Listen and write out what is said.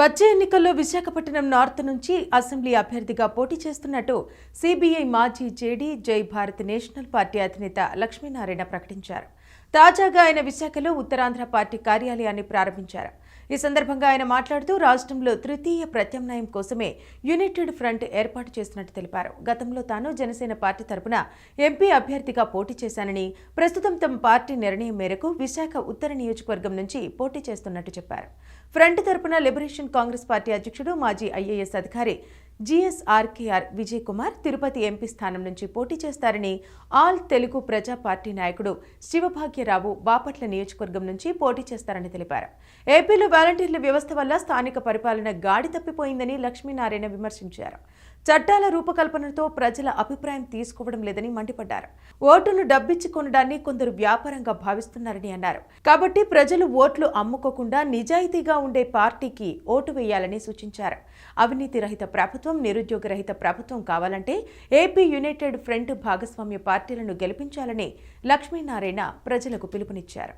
వచ్చే ఎన్నికల్లో విశాఖపట్నం నార్త్ నుంచి అసెంబ్లీ అభ్యర్థిగా పోటీ చేస్తున్నట్టు సిబిఐ మాజీ జేడీ జై భారత్ నేషనల్ పార్టీ అధినేత లక్ష్మీనారాయణ ప్రకటించారు. తాజాగా ఆయన విశాఖలో ఉత్తరాంధ్ర పార్టీ కార్యాలయాన్ని ప్రారంభించారు. ఈ సందర్భంగా ఆయన మాట్లాడుతూ రాష్ట్రంలో తృతీయ ప్రత్యామ్నాయం కోసమే యునైటెడ్ ఫ్రంట్ ఏర్పాటు చేసినట్టు తెలిపారు. గతంలో తాను జనసేన పార్టీ తరపున ఎంపీ అభ్యర్థిగా పోటీ చేశానని ప్రస్తుతం తమ పార్టీ నిర్ణయం మేరకు విశాఖ ఉత్తర నియోజకవర్గం నుంచి పోటీ చేస్తున్నట్టు చెప్పారు. ఫ్రంట్ తరపున లిబరేషన్ కాంగ్రెస్ పార్టీ అధ్యక్షుడు మాజీ ఐఏఎస్ అధికారి జీఎస్ఆర్కేఆర్ విజయ్ కుమార్ తిరుపతి ఎంపీ స్థానం నుంచి పోటీ చేస్తారని ఆల్ తెలుగు ప్రజా పార్టీ నాయకుడు శివభాగ్యరావు బాపట్ల నియోజకవర్గం నుంచి పోటీ చేస్తారని తెలిపారు. ఏపీలో వాలంటీర్ల వ్యవస్థ వల్ల స్థానిక పరిపాలన గాడి తప్పిపోయిందని లక్ష్మీనారాయణ విమర్శించారు. చట్టాల రూపకల్పనతో ప్రజల అభిప్రాయం తీసుకోవడం లేదని మండిపడ్డారు. ఓటును డబ్బిచ్చి కొనడాన్ని కొందరు వ్యాపారంగా భావిస్తున్నారని అన్నారు. కాబట్టి ప్రజలు ఓట్లు అమ్ముకోకుండా నిజాయితీగా ఉండే పార్టీకి ఓటు వేయాలని సూచించారు. అవినీతి రహిత ప్రభుత్వం నిరుద్యోగ రహిత ప్రభుత్వం కావాలంటే ఏపీ యునైటెడ్ ఫ్రంట్ భాగస్వామ్య పార్టీలను గెలిపించాలని లక్ష్మీనారాయణ ప్రజలకు పిలుపునిచ్చారు.